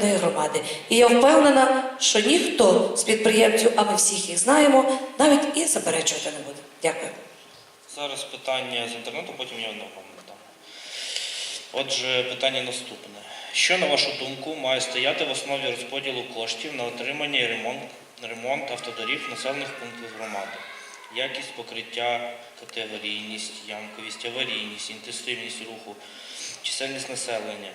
громади. І я впевнена, що ніхто з підприємців, а ми всіх їх знаємо, навіть і заперечувати не буде. Дякую. Зараз питання з інтернету, потім я одного вам дам. Отже, питання наступне. Що, на вашу думку, має стояти в основі розподілу коштів на отримання і ремонт, ремонт автодоріг населених пунктів громади? Якість покриття, категорійність, ямковість, аварійність, інтенсивність руху, чисельність населення,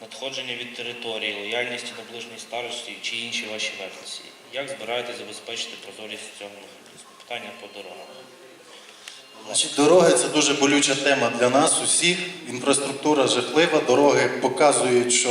надходження від території, лояльність і наближеність старості чи інші ваші версії? Як збираєтесь забезпечити прозорість цього механізму? Питання по дорогам. Значить, дороги це дуже болюча тема для нас усіх. Інфраструктура жахлива. Дороги показують, що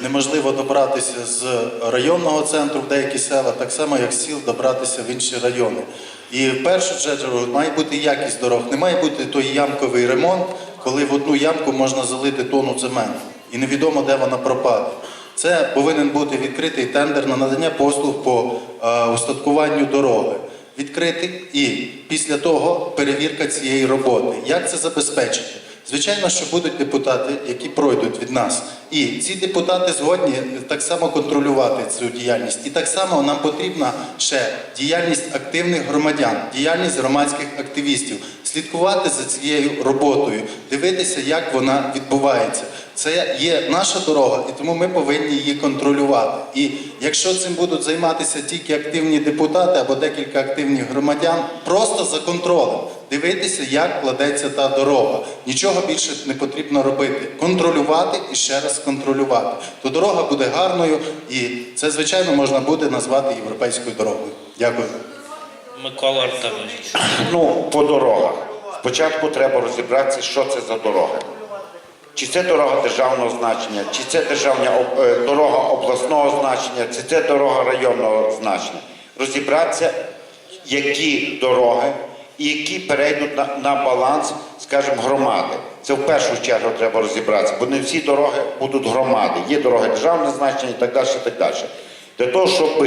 неможливо добратися з районного центру в деякі села, так само як сіл добратися в інші райони. І в першу чергу має бути якість дорог. Не має бути той ямковий ремонт, коли в одну ямку можна залити тонну цементу. І невідомо, де вона пропаде. Це повинен бути відкритий тендер на надання послуг по е, устаткуванню дороги відкрити і після того перевірка цієї роботи. Як це забезпечити? Звичайно, що будуть депутати, які пройдуть від нас. І ці депутати згодні так само контролювати цю діяльність. І так само нам потрібна ще діяльність активних громадян, діяльність громадських активістів, слідкувати за цією роботою, дивитися, як вона відбувається. Це є наша дорога, і тому ми повинні її контролювати. І якщо цим будуть займатися тільки активні депутати або декілька активних громадян, просто за контролем дивитися, як кладеться та дорога. Нічого більше не потрібно робити. Контролювати і ще раз контролювати. То дорога буде гарною, і це, звичайно, можна буде назвати європейською дорогою. Дякую. Микола Артемович. Ну, по дорогах. Спочатку треба розібратися, що це за дорога. Чи це дорога державного значення, чи це державна е, дорога обласного значення, чи це дорога районного значення. Розібратися, які дороги і які перейдуть на, на баланс, скажімо, громади. Це в першу чергу треба розібратися, бо не всі дороги будуть громади. Є дороги державного значення і так далі. Так далі. Для того, щоб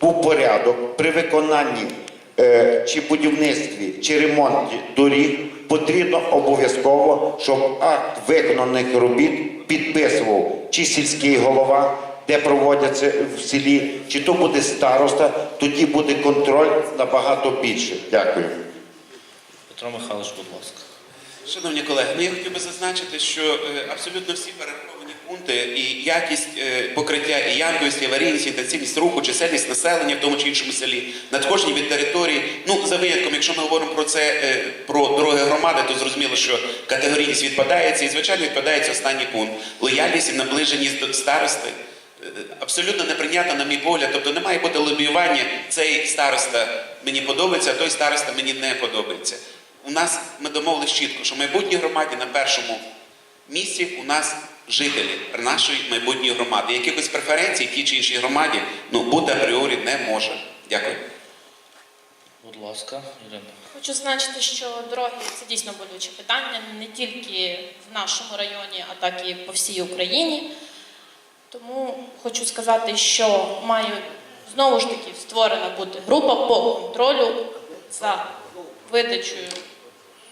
був порядок при виконанні чи будівництві, чи ремонті доріг, потрібно обов'язково, щоб акт виконаних робіт підписував чи сільський голова, де проводяться в селі, чи то буде староста, тоді буде контроль набагато більше. Дякую. Петро Михайлович, будь ласка. Шановні колеги, ну я хотів би зазначити, що е, абсолютно всі перераховані пункти і якість е, покриття, і ямковість, і аварійність, і інтенсивність руху, чисельність населення в тому чи іншому селі, надходження від території. Ну за винятком, якщо ми говоримо про це е, про дороги громади, то зрозуміло, що категорійність відпадається, і звичайно відпадається останній пункт лояльність і наближеність до старости. Абсолютно неприйнятно, на мій погляд. Тобто не має бути лобіювання. Цей староста мені подобається, а той староста мені не подобається. У нас ми домовились чітко, що в майбутній громаді на першому місці у нас жителі нашої майбутньої громади. Якихось преференцій в тій чи іншій громаді ну, бути апріорі не може. Дякую. Будь ласка, Ірина. Хочу зазначити, що дороги це дійсно болюче питання не тільки в нашому районі, а так і по всій Україні. Тому хочу сказати, що має знову ж таки створена бути група по контролю за видачею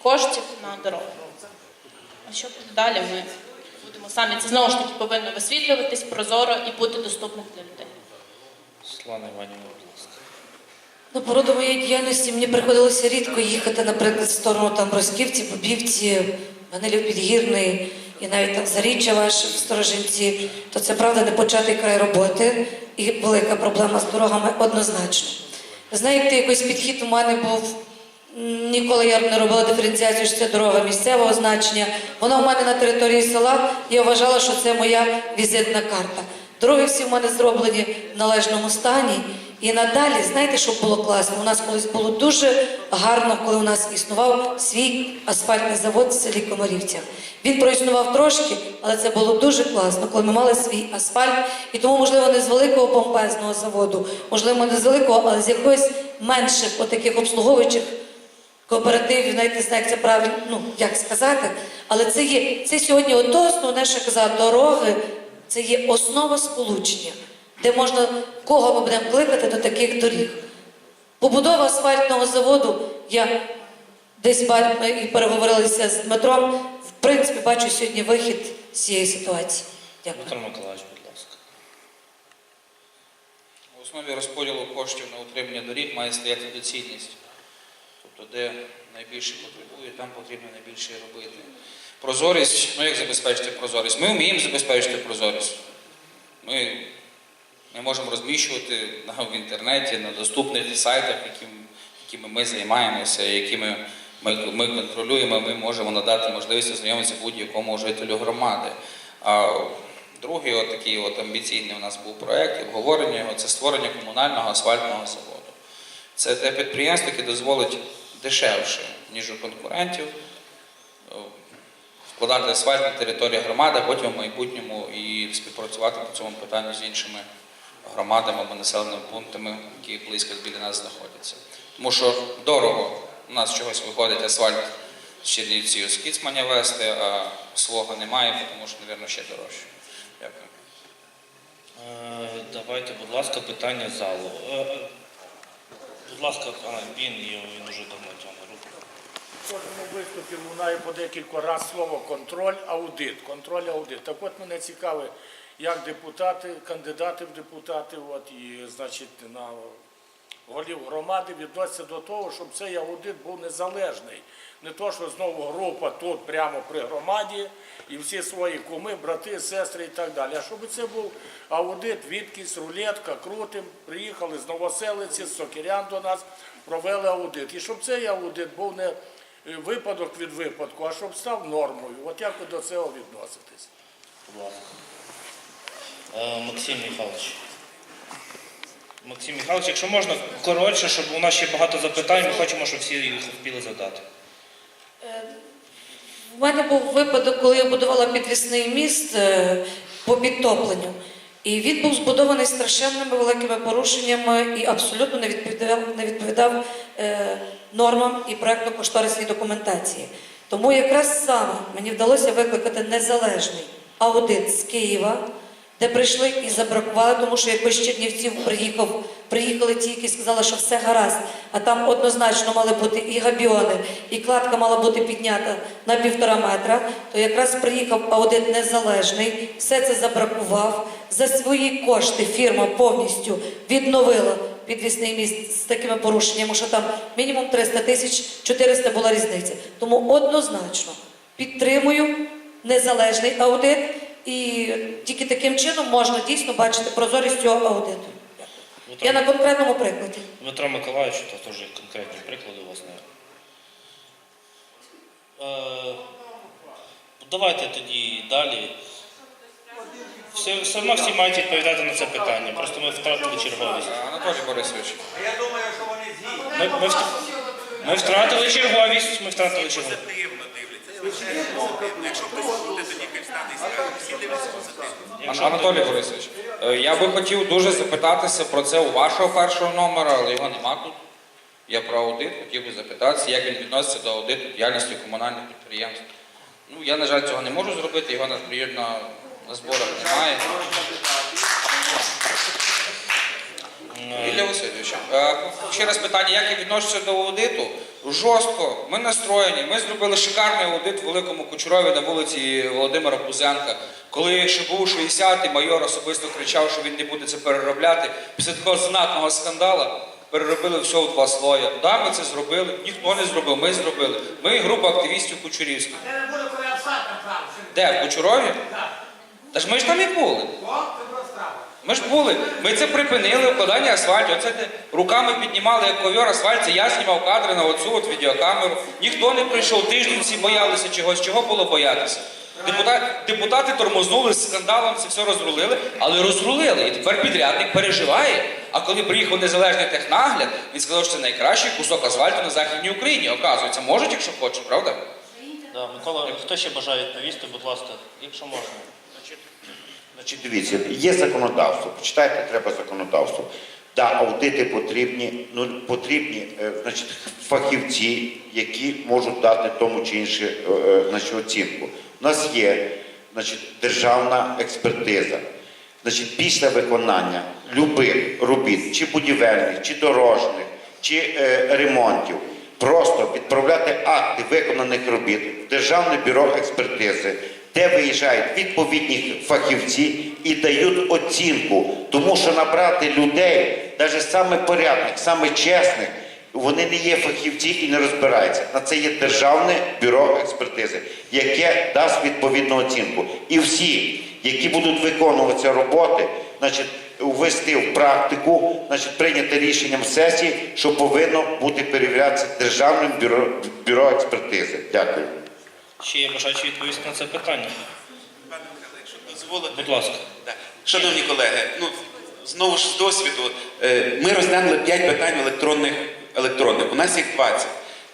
коштів на дороги. А що буде далі, ми будемо самі. Це знову ж таки повинно висвітлюватись прозоро і бути доступним для людей. Світлана Іванівна, будь ласка. Ну, по моєї діяльності мені приходилося рідко їхати, наприклад, в сторону там Росківці, Бобівці, Манилів Підгірний і навіть там Заріччя ваш в Сторожинці, то це правда не початий край роботи і велика проблема з дорогами однозначно. Знаєте, якийсь підхід у мене був. Ніколи я не робила диференціацію, що це дорога місцевого значення. Вона у мене на території села. Я вважала, що це моя візитна карта. Дороги всі в мене зроблені в належному стані. І надалі, знаєте, що було класно? У нас колись було дуже гарно, коли у нас існував свій асфальтний завод в селі Комарівцях. Він проіснував трошки, але це було дуже класно, коли ми мали свій асфальт. І тому, можливо, не з великого помпезного заводу, можливо, не з великого, але з якоїсь менших отаких обслуговуючих кооперативів, навіть не знаю, як це правильно, ну як сказати, але це є це сьогодні ото основне, що я казала, дороги, це є основа сполучення, де можна кого ми будемо кликати до таких доріг. Побудова асфальтного заводу, я десь ми і переговорилися з Дмитром. В принципі, бачу сьогодні вихід з цієї ситуації. Дякую. Петро Миколаївич, будь ласка. основі розподілу коштів на утримання доріг має стояти доцільність. Тобто, де найбільше потребує, там потрібно найбільше робити. Прозорість, ну як забезпечити прозорість? Ми вміємо забезпечити прозорість. Ми, ми можемо розміщувати в інтернеті, на доступних сайтах, яким, якими ми займаємося, якими ми, ми контролюємо, ми можемо надати можливість ознайомитися будь-якому жителю громади. А другий от такий от амбіційний у нас був проєкт, обговорення його це створення комунального асфальтного заводу. Це те підприємство, яке дозволить дешевше, ніж у конкурентів, е, вкладати асфальт на території громади, потім в майбутньому і співпрацювати по цьому питанню з іншими громадами або населеними пунктами, які близько біля нас знаходяться. Тому що дорого у нас чогось виходить асфальт з Чернівців з Кіцманя вести, а свого немає, тому що, мабуть, ще дорожче. Дякую. Е, Давайте, будь ласка, питання залу. Будь ласка, він, його- він уже давно тягне руку. В кожному виступі лунає по декілька разів слово контроль, аудит. Контроль, аудит. Так от мене цікавить, як депутати, кандидати в депутати, от і значить на голів громади відносяться до того, щоб цей аудит був незалежний. Не то, що знову група тут прямо при громаді, і всі свої куми, брати, сестри і так далі. А щоб це був аудит, відкість, рулетка, крутим, приїхали з Новоселиці, з Сокирян до нас, провели аудит. І щоб цей аудит був не е, випадок від випадку, а щоб став нормою. От як ви до цього відноситесь? Е, Максим Михайлович. Максим Михайлович, якщо можна, коротше, щоб у нас ще багато запитань, ми хочемо, щоб всі їх встигли задати. У мене був випадок, коли я будувала підвісний міст е, по підтопленню. І він був збудований страшенними великими порушеннями і абсолютно не відповідав, не відповідав е, нормам і проектно-кошторисній документації. Тому якраз саме мені вдалося викликати незалежний аудит з Києва, де прийшли і забракували, тому що якось з Чернівців приїхав, приїхали ті, які сказали, що все гаразд, а там однозначно мали бути і габіони, і кладка мала бути піднята на півтора метра, то якраз приїхав аудит незалежний, все це забракував. За свої кошти фірма повністю відновила підвісний міст з такими порушеннями, що там мінімум 300 тисяч, 400 була різниця. Тому однозначно підтримую незалежний аудит, і тільки таким чином можна дійсно бачити прозорість цього аудиту. Я на конкретному прикладі. Дмитро Миколаївич, то теж конкретні приклади у вас не. Е, давайте тоді далі. Все, все одно всі мають відповідати на це питання. Просто ми втратили черговість. Анатолій Борисович. Ми, ми, вт- ми втратили черговість. Ми втратили черговість. Позитивно дивляться. Звичайно, позитивно. Якщо хтось тоді хай встане і. Анатолій Борисович, е, я би хотів дуже запитатися про це у вашого першого номера, але його нема тут. Я про аудит хотів би запитатися, як він відноситься до аудиту діяльності комунальних підприємств. Ну, я, на жаль, цього не можу зробити, його на, на, на зборах немає. Ілля Васильович, е, ще раз питання, як я відношуся до аудиту? Жорстко, ми настроєні. Ми зробили шикарний аудит в Великому Кучурові на вулиці Володимира Пузенка. Коли ще був 60-й, майор особисто кричав, що він не буде це переробляти. Після такого знатного скандалу переробили все у два слоя. Да, ми це зробили, ніхто не зробив, ми зробили. Ми група активістів Кучурівських. Це не буде, коли. Де, в Кучурові? Та ж ми ж там і були. Ми ж були. Ми це припинили, вкладання асфальту. Оце де руками піднімали як ковер асфальт. Це я знімав кадри на оцю от відеокамеру. Ніхто не прийшов. Тиждень всі боялися чогось. Чого було боятися? Депутати, депутати тормознули скандалом, це все розрулили, але розрулили. І тепер підрядник переживає. А коли приїхав незалежний технагляд, він сказав, що це найкращий кусок асфальту на Західній Україні. Оказується, можуть, якщо хочуть, правда? Да, Микола, хто ще бажає відповісти, будь ласка, якщо можна. Значить, дивіться, є законодавство. Почитайте, треба законодавство. Да, аудити потрібні, ну потрібні е, значить, фахівці, які можуть дати тому чи іншу е, е, значить, оцінку. У нас є значить, державна експертиза. Значить, після виконання любих робіт, чи будівельних, чи дорожніх, чи е, ремонтів, просто відправляти акти виконаних робіт в Державне бюро експертизи, де виїжджають відповідні фахівці і дають оцінку. Тому що набрати людей, навіть саме порядних, саме чесних, вони не є фахівці і не розбираються. На це є Державне бюро експертизи, яке дасть відповідну оцінку. І всі, які будуть виконувати роботи, значить, ввести в практику, значить, прийняти рішенням сесії, що повинно бути перевірятися Державним бюро, бюро експертизи. Дякую. Ще є бажаючі відповісти на це питання? Пане Михайло, якщо дозволите. Будь ласка. Так. Шановні колеги, ну знову ж з досвіду, е, ми розглянули 5 питань електронних електронних. У нас їх 20.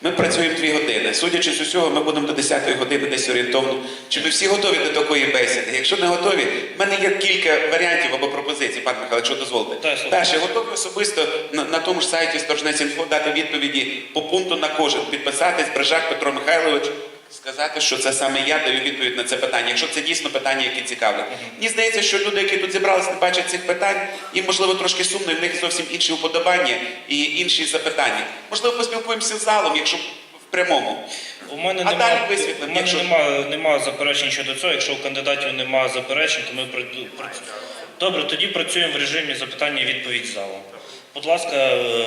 Ми працюємо 2 години. Судячи з усього, ми будемо до 10 години десь орієнтовно. Чи ми всі готові до такої бесіди? Якщо не готові, в мене є кілька варіантів або пропозицій, пане Михайло, якщо дозволите. Так, слухаю. Перше, готові особисто на, на тому ж сайті Сторжнець.Інфо дати відповіді по пункту на кожен, підписатись, Брижак Петро Михайлович, сказати, що це саме я даю відповідь на це питання, якщо це дійсно питання, які цікавлять. Мені здається, що люди, які тут зібралися, не бачать цих питань, їм можливо трошки сумно, і в них зовсім інші уподобання і інші запитання. Можливо, поспілкуємося з залом, якщо в прямому. У мене А нема, далі у мене якщо- нема, нема заперечень щодо цього. Якщо у кандидатів нема заперечень, то ми пройду- Добре, тоді працюємо в режимі запитання і відповідь залу. Будь ласка, е,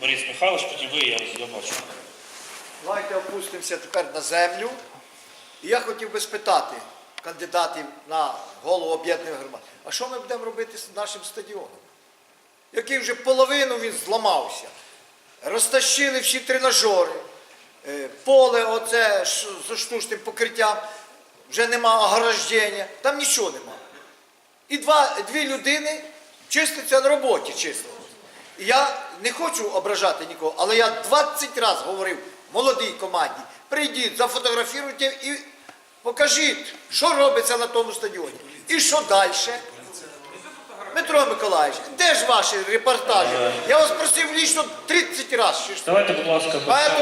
Борис Михайлович, потім ви, я, я бачу. Давайте опустимося тепер на землю. І я хотів би спитати кандидатів на голову об'єднаної громади, а що ми будемо робити з нашим стадіоном? Який вже половину він зламався. Розтащили всі тренажери, е, поле оце з штучним покриттям, вже нема ограждення, там нічого нема. І два, дві людини чистяться на роботі чисто. І я не хочу ображати нікого, але я 20 разів говорив молодій команді, прийдіть, зафотографіруйте і покажіть, що робиться на тому стадіоні. І що далі? Дмитро Миколаївич, де ж ваші репортажі? Я вас просив лічно 30 разів. Давайте, будь ласка,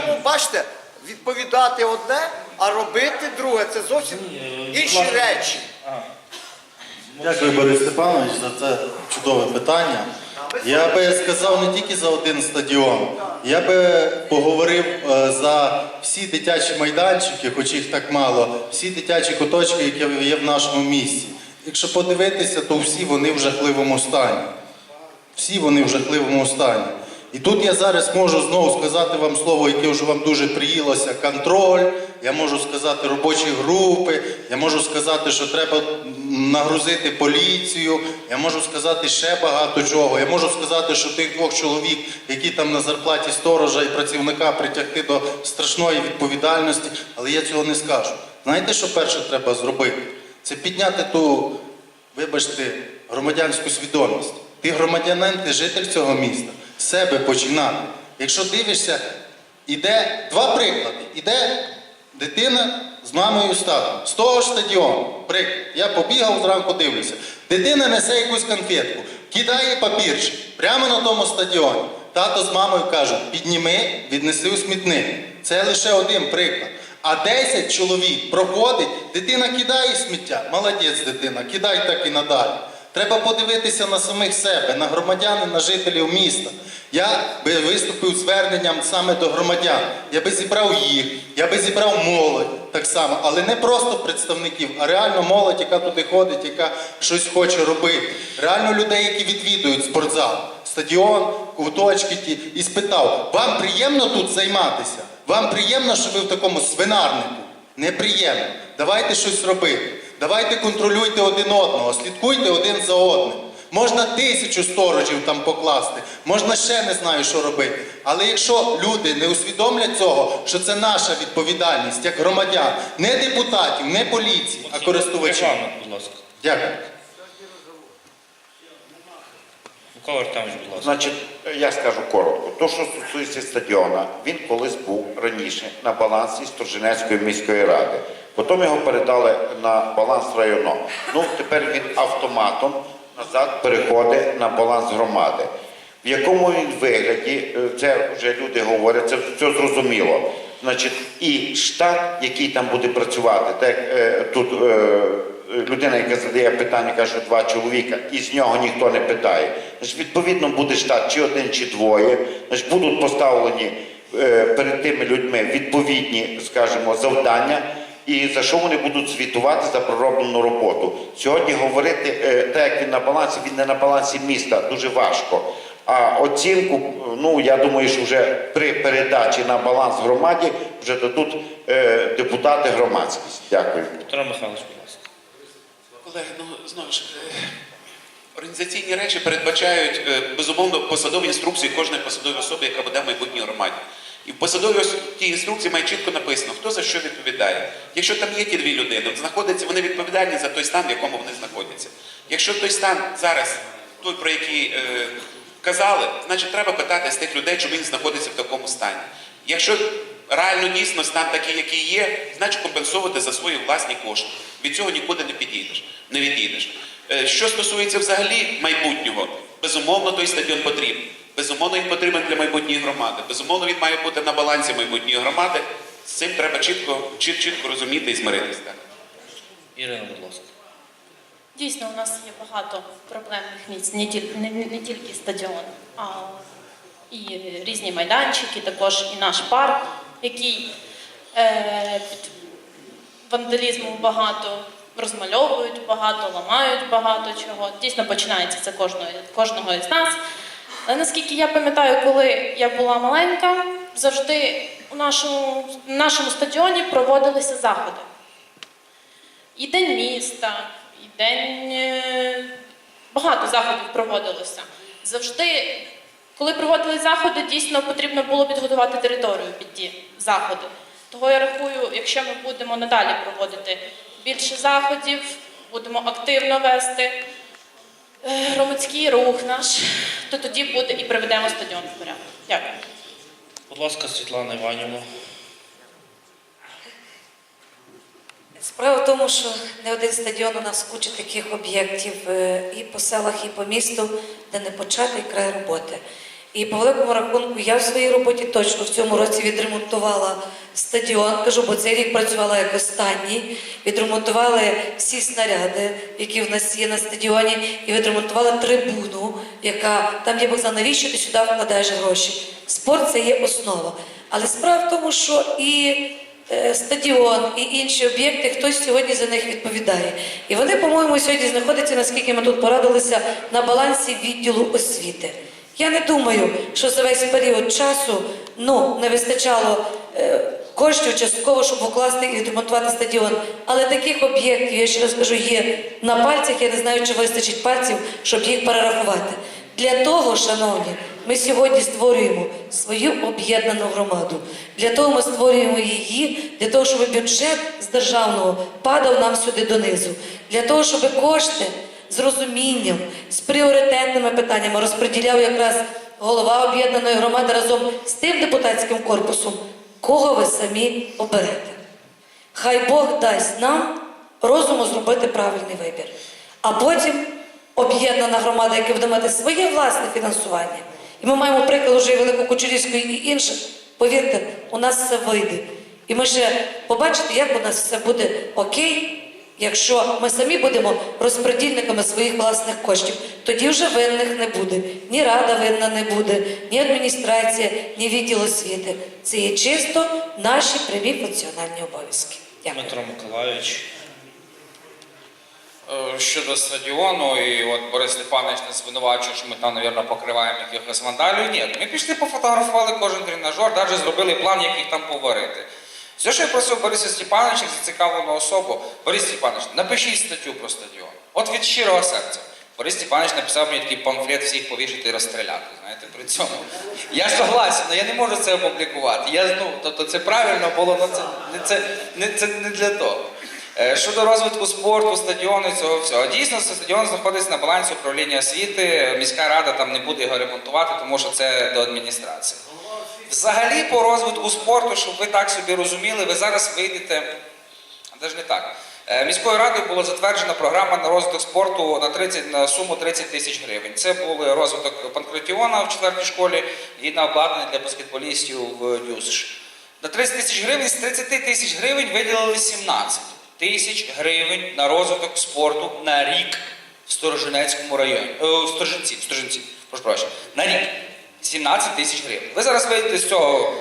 Тому, бачите, відповідати одне, а робити друге це зовсім інші речі. Дякую, Борис Степанович, за це чудове питання. Я би сказав не тільки за один стадіон, я би поговорив е, за всі дитячі майданчики, хоч їх так мало, всі дитячі куточки, які є в нашому місті. Якщо подивитися, то всі вони в жахливому стані. Всі вони в жахливому стані. І тут я зараз можу знову сказати вам слово, яке вже вам дуже приїлося, контроль. Я можу сказати робочі групи, я можу сказати, що треба нагрузити поліцію, я можу сказати ще багато чого. Я можу сказати, що тих двох чоловік, які там на зарплаті сторожа і працівника притягти до страшної відповідальності, але я цього не скажу. Знаєте, що перше треба зробити? Це підняти ту вибачте, громадянську свідомість. Ти громадянин, ти житель цього міста. Себе починати. Якщо дивишся, іде два приклади. Іде дитина з мамою з татом. З того ж стадіону. Приклад. Я побігав зранку, дивлюся. Дитина несе якусь конфетку, кидає папірчик прямо на тому стадіоні. Тато з мамою кажуть, підніми, віднеси у смітник. Це лише один приклад. А 10 чоловік проходить, дитина кидає сміття. Молодець дитина, кидай так і надалі. Треба подивитися на самих себе, на громадян і на жителів міста. Я би виступив зверненням саме до громадян. Я би зібрав їх, я би зібрав молодь так само, але не просто представників, а реально молодь, яка туди ходить, яка щось хоче робити. Реально людей, які відвідують спортзал, стадіон, куточки ті, і спитав: вам приємно тут займатися? Вам приємно, що ви в такому свинарнику? Неприємно. Давайте щось робити. Давайте контролюйте один одного, слідкуйте один за одним. Можна тисячу сторожів там покласти, можна ще не знаю, що робити. Але якщо люди не усвідомлять цього, що це наша відповідальність як громадян, не депутатів, не поліції, а користувачів. Дякую. Микола Артемович, будь ласка. Значить, я скажу коротко. То, що стосується стадіона, він колись був раніше на балансі Сторженецької міської ради. Потім його передали на баланс району. Ну, тепер він автоматом назад переходить на баланс громади. В якому він вигляді, е, це вже люди говорять, це все зрозуміло. Значить, і штат, який там буде працювати, так е, тут е, людина, яка задає питання, каже, два чоловіка, і з нього ніхто не питає. Значить, відповідно, буде штат чи один, чи двоє. Значить, будуть поставлені е, перед тими людьми відповідні, скажімо, завдання. і за що вони будуть звітувати за пророблену роботу. Сьогодні говорити, е, так як він на балансі, він не на балансі міста, дуже важко. А оцінку, ну я думаю, що вже при передачі на баланс громаді вже дадуть е, депутати громадськість. Дякую. Петро Михайлович. Колеги, ну знову ж е, організаційні речі передбачають е, безумовно посадові інструкції кожної посадової особи, яка буде в майбутній громаді. І в посадовій ос- тій інструкції має чітко написано, хто за що відповідає. Якщо там є ті дві людини, знаходяться вони відповідальні за той стан, в якому вони знаходяться. Якщо той стан зараз, той, про який е, казали, значить треба питати з тих людей, чому він знаходиться в такому стані. Якщо реально дійсно стан такий, який є, значить компенсувати за свої власні кошти. Від цього нікуди не підійдеш, не відійдеш. Е, Що стосується взагалі майбутнього, безумовно, той стадіон потрібен. Безумовно, він потрібен для майбутньої громади. Безумовно, він має бути на балансі майбутньої громади. З цим треба чітко, чіт- чітко розуміти і змиритися. Ірина, будь ласка. Дійсно, у нас є багато проблемних місць, не тільки, не, не тільки стадіон, а і різні майданчики, також і наш парк, який е, під вандалізму багато, розмальовують багато, ламають багато чого. Дійсно починається це кожного, кожного із нас. Але наскільки я пам'ятаю, коли я була маленька, завжди у нашому, нашому стадіоні проводилися заходи. І День міста, і День. е, Багато заходів проводилося. Завжди, коли проводили заходи, дійсно потрібно було підготувати територію під ті заходи. Того я рахую, якщо ми будемо надалі проводити більше заходів, будемо активно вести е, громадський рух наш, то тоді буде і приведемо стадіон в порядок. Дякую. Будь ласка, Світлана Іванівна. Справа в тому, що не один стадіон у нас куча таких об'єктів е, і по селах, і по місту, де не початий край роботи. І по великому рахунку я в своїй роботі точно в цьому році відремонтувала стадіон, кажу, бо цей рік працювала як останній. Відремонтували всі снаряди, які в нас є на стадіоні, і відремонтували трибуну, яка там є Богдан, навіщо ти сюди вкладаєш гроші? Спорт це є основа. Але справа в тому, що і стадіон і інші об'єкти, хтось сьогодні за них відповідає. І вони, по-моєму, сьогодні знаходяться, наскільки ми тут порадилися, на балансі відділу освіти. Я не думаю, що за весь період часу ну, не вистачало е, коштів частково, щоб укласти і відремонтувати стадіон. Але таких об'єктів, я ще раз кажу, є на пальцях. Я не знаю, чи вистачить пальців, щоб їх перерахувати. Для того, шановні, ми сьогодні створюємо свою об'єднану громаду. Для того ми створюємо її, для того, щоб бюджет з державного падав нам сюди донизу. Для того, щоб кошти з розумінням, з пріоритетними питаннями розподіляв якраз голова об'єднаної громади разом з тим депутатським корпусом, кого ви самі оберете. Хай Бог дасть нам розуму зробити правильний вибір. А потім об'єднана громада, яка буде мати своє власне фінансування. І ми маємо приклад уже і Великокучерівської і інших. Повірте, у нас все вийде. І ми ще побачите, як у нас все буде окей, якщо ми самі будемо розподільниками своїх власних коштів. Тоді вже винних не буде. Ні рада винна не буде, ні адміністрація, ні відділ освіти. Це є чисто наші прямі функціональні обов'язки. Дякую. Дмитро Миколайович. Е, Щодо стадіону, і от Борис Степанович нас звинувачує, що ми там, мабуть, покриваємо якихось вандалів. Ні, ми пішли пофотографували кожен тренажер, навіть зробили план, як їх там поварити. Все, що я просив Бориса Степановича, зацікавлену особу, Борис Степанович, напишіть статтю про стадіон. От від щирого серця. Борис Степанович написав мені такий памфлет всіх повішати і розстріляти. Знаєте, при цьому. Я согласен, але я не можу це опублікувати. Я, ну, тобто це правильно було, але це, не- це, не, це не для того. Е, Щодо розвитку спорту, стадіону і цього всього. Дійсно, стадіон знаходиться на балансі управління освіти. Міська рада там не буде його ремонтувати, тому що це до адміністрації. Взагалі, по розвитку спорту, щоб ви так собі розуміли, ви зараз вийдете. Навіть не так. Е, Міською радою була затверджена програма на розвиток спорту на 30, на суму 30 тисяч гривень. Це був розвиток панкратіона в четвертій школі і на обладнання для баскетболістів в ДЮСШ. На 30 тисяч гривень з 30 тисяч гривень виділили 17 тисяч гривень на розвиток спорту на рік в Сторожинецькому районі. Е, в Сторожинці, в Сторожинці, прошу прощення. На рік 17 тисяч гривень. Ви зараз вийдете з цього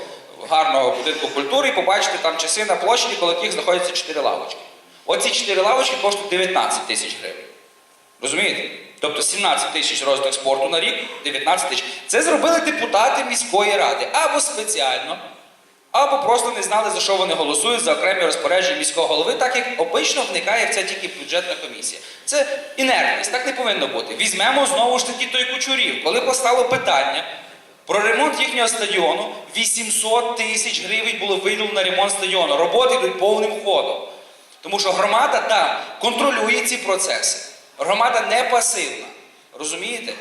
гарного будинку культури і побачите там часи на площі, коло яких знаходяться чотири лавочки. Оці чотири лавочки коштують 19 тисяч гривень. Розумієте? Тобто 17 тисяч розвиток спорту на рік, 19 тисяч. Це зробили депутати міської ради або спеціально, або просто не знали, за що вони голосують за окремі розпорядження міського голови, так як обично вникає в це тільки бюджетна комісія. Це інертність, так не повинно бути. Візьмемо знову ж таки той кучурів. Коли постало питання про ремонт їхнього стадіону, 800 тисяч гривень було виділено на ремонт стадіону. Роботи йдуть повним ходом. Тому що громада там контролює ці процеси. Громада не пасивна. Розумієте?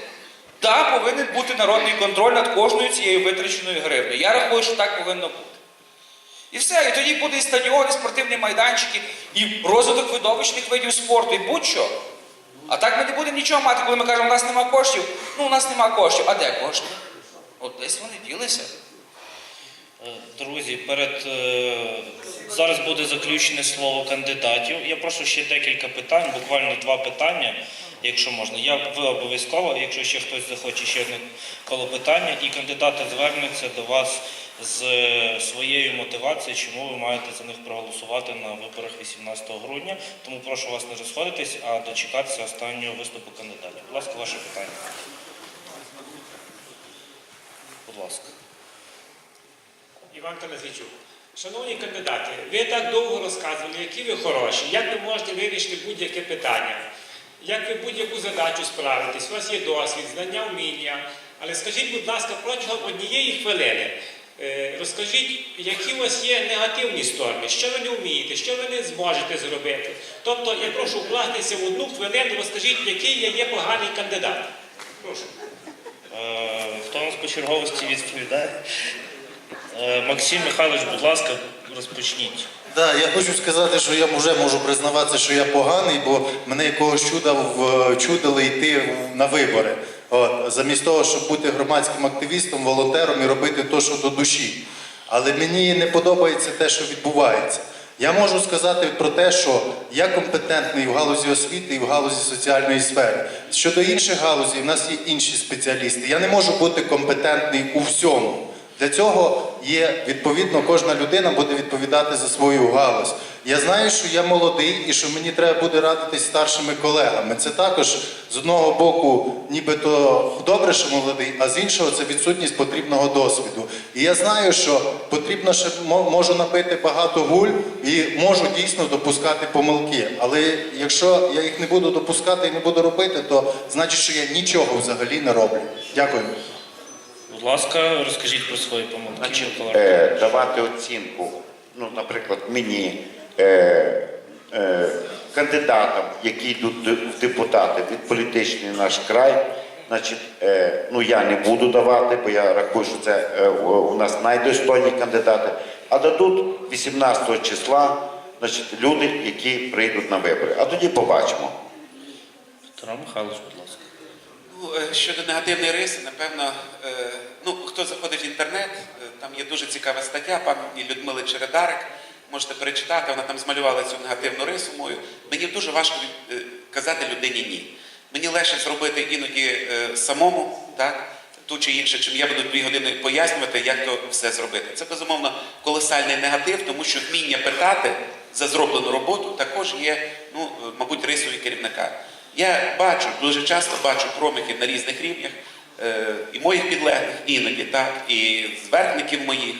Так, повинен бути народний контроль над кожною цією витраченою гривнею. Я рахую, що так повинно бути. І все, і тоді буде і стадіони, спортивні майданчики, і розвиток видовищних видів спорту, і будь-що. А так ми не будемо нічого мати, коли ми кажемо, у нас нема коштів. Ну, у нас нема коштів. А де кошти? От десь вони ділися. Е, Друзі, перед е, зараз буде заключне слово кандидатів. Я прошу ще декілька питань, буквально два питання, якщо можна. Я ви обов'язково, якщо ще хтось захоче ще одне коло питання, і кандидати звернуться до вас з е, своєю мотивацією, чому ви маєте за них проголосувати на виборах 18 грудня. Тому прошу вас не розходитись, а дочекатися останнього виступу кандидатів. Будь ласка, ваше питання. Будь ласка. Іван Танасійчук. Шановні кандидати, ви так довго розказували, які ви хороші, як ви можете вирішити будь-яке питання, як ви будь-яку задачу справитесь, у вас є досвід, знання, вміння. Але скажіть, будь ласка, протягом однієї хвилини розкажіть, які у вас є негативні сторони, що ви не вмієте, що ви не зможете зробити. Тобто я прошу вкластися в одну хвилину, розкажіть, який я є поганий кандидат. Прошу. Е, Хто у нас по черговості відповідає? Е, Максим Михайлович, будь ласка, розпочніть. Да, я хочу сказати, що я вже можу признаватися, що я поганий, бо мене якогось чуда вчудили йти на вибори. От, замість того, щоб бути громадським активістом, волонтером і робити те, що до душі. Але мені не подобається те, що відбувається. Я можу сказати про те, що я компетентний в галузі освіти і в галузі соціальної сфери. Щодо інших галузей, в нас є інші спеціалісти. Я не можу бути компетентний у всьому. Для цього є відповідно кожна людина буде відповідати за свою галузь. Я знаю, що я молодий і що мені треба буде радитись з старшими колегами. Це також з одного боку, нібито добре, що молодий, а з іншого це відсутність потрібного досвіду. І я знаю, що потрібно ще мо- можу набити багато гуль і можу дійсно допускати помилки. Але якщо я їх не буду допускати і не буду робити, то значить, що я нічого взагалі не роблю. Дякую. Будь ласка, розкажіть про свої помилки. Е, давати оцінку, ну, наприклад, мені, е, е, кандидатам, які йдуть в депутати від політичний наш край, значить, е, ну я не буду давати, бо я рахую, що це е, у нас найдостойні кандидати, а дадуть 18 числа значить, люди, які прийдуть на вибори. А тоді побачимо. Петро Михайлович, будь ласка. Ну, е, щодо негативної риси, напевно, е, ну, хто заходить в інтернет, е, там є дуже цікава стаття пані Людмили Чередарик. Можете перечитати, вона там змалювала цю негативну рису мою. Мені дуже важко е, казати людині ні. Мені легше зробити іноді е, самому, так, ту чи інше, чим я буду дві години пояснювати, як то все зробити. Це безумовно колосальний негатив, тому що вміння питати за зроблену роботу також є, ну, е, мабуть, рисою керівника. Я бачу, дуже часто бачу промахи на різних рівнях, і моїх підлеглих іноді, так, і зверхників моїх.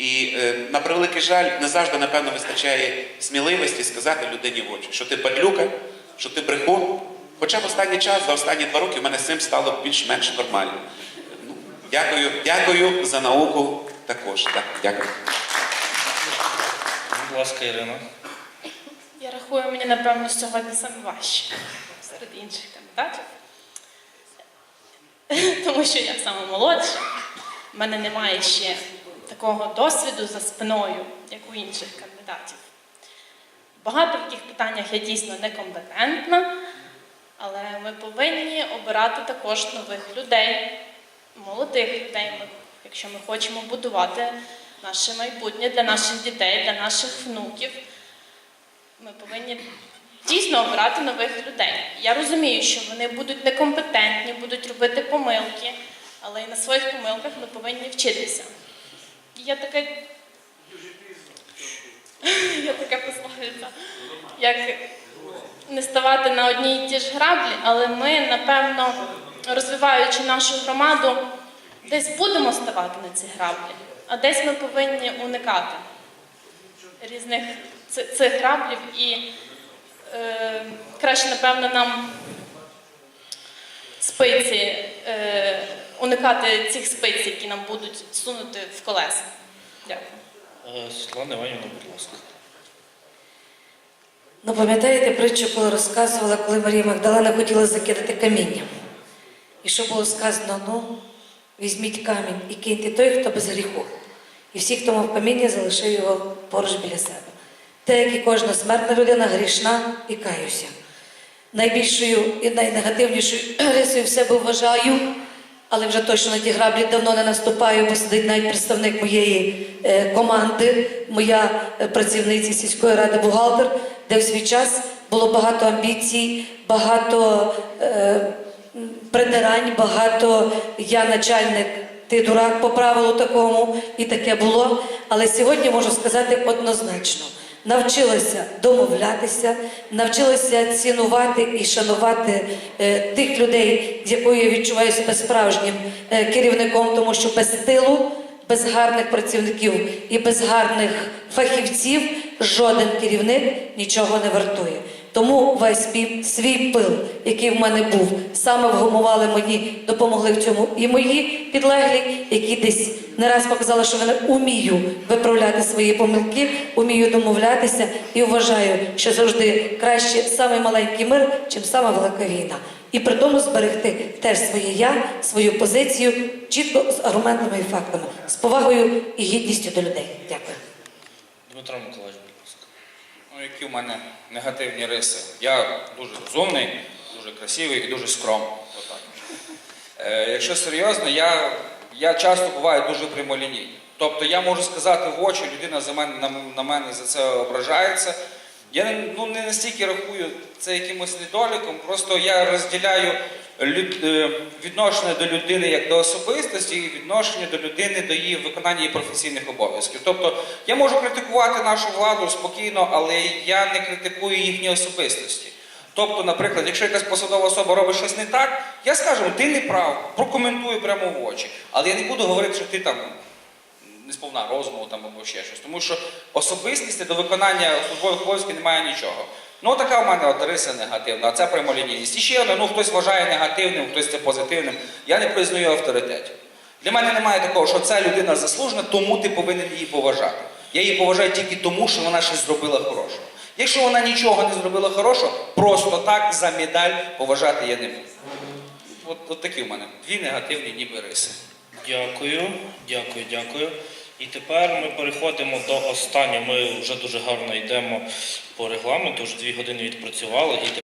І е, на превеликий жаль, не завжди, напевно, вистачає сміливості сказати людині в очі, що ти падлюка, що ти брехун. Хоча в останній час, за останні два роки, в мене з цим стало більш-менш нормально. Ну, дякую, дякую за науку також. Так, дякую. Будь ласка, Ірина. Я рахую, мені напевно сьогодні саме важче серед інших кандидатів. Тому що я саме молодша, в мене немає ще такого досвіду за спиною, як у інших кандидатів. Багато в яких питаннях я дійсно некомпетентна, але ми повинні обирати також нових людей, молодих людей, якщо ми хочемо будувати наше майбутнє для наших дітей, для наших внуків. Ми повинні дійсно обирати нових людей. Я розумію, що вони будуть некомпетентні, будуть робити помилки, але і на своїх помилках ми повинні вчитися. Є таке. Є таке пословиця, як не ставати на одній і ті ж граблі, але ми, напевно, розвиваючи нашу громаду, десь будемо ставати на ці граблі, а десь ми повинні уникати різних цих граблів і е, краще, напевно, нам спиці, е, уникати цих спиць, які нам будуть сунути в колеса. Дякую. Е, Світлана Іванівна, будь ласка. Ну, пам'ятаєте притчу, коли розказувала, коли Марія Магдалена хотіла закидати каміння. І що було сказано? Ну, візьміть камінь і киньте той, хто без гріху. І всі, хто мав каміння, залишив його поруч біля себе. Те, як і кожна смертна людина, грішна і каюся. Найбільшою і найнегативнішою рисою в себе вважаю, але вже точно на ті граблі давно не наступаю, бо сидить навіть представник моєї е, команди, моя е, працівниця сільської ради бухгалтер, де в свій час було багато амбіцій, багато е, придирань, багато я начальник, ти дурак по правилу такому, і таке було. Але сьогодні можу сказати однозначно. Навчилася домовлятися, навчилася цінувати і шанувати е, тих людей, з якою я відчуваю себе справжнім е, керівником, тому що без тилу, без гарних працівників і без гарних фахівців жоден керівник нічого не вартує. Тому весь свій, свій пил, який в мене був, саме вгумували мені, допомогли в цьому і мої підлеглі, які десь не раз показали, що вони умію виправляти свої помилки, умію домовлятися і вважаю, що завжди краще самий маленький мир, чим сама велика війна. І при тому зберегти теж своє я, свою позицію, чітко з аргументами і фактами, з повагою і гідністю до людей. Дякую. Дмитро Миколаївич. Ну, які в мене негативні риси. Я дуже розумний, дуже красивий і дуже скромний. Е, якщо серйозно, я, я часто буваю дуже прямолінійний. Тобто я можу сказати в очі, людина за мене, на, на мене за це ображається. Я ну, не настільки рахую це якимось недоліком, просто я розділяю люд, е, відношення до людини як до особистості і відношення до людини до її виконання її професійних обов'язків. Тобто я можу критикувати нашу владу спокійно, але я не критикую їхні особистості. Тобто, наприклад, якщо якась посадова особа робить щось не так, я скажу, ти не прав, прокоментую прямо в очі. Але я не буду говорити, що ти там не сповна розуму там або ще щось. Тому що особистість до виконання службових обов'язків немає нічого. Ну, така в мене от риса негативна, а це прямолінійність. І ще одне, ну хтось вважає негативним, хтось це позитивним. Я не признаю авторитетів. Для мене немає такого, що ця людина заслужена, тому ти повинен її поважати. Я її поважаю тільки тому, що вона щось зробила хорошого. Якщо вона нічого не зробила хорошого, просто так за медаль поважати я не буду. От, от такі в мене дві негативні ніби риси. Дякую, дякую, дякую. І тепер ми переходимо до останнього. Ми вже дуже гарно йдемо по регламенту, вже дві години відпрацювали. І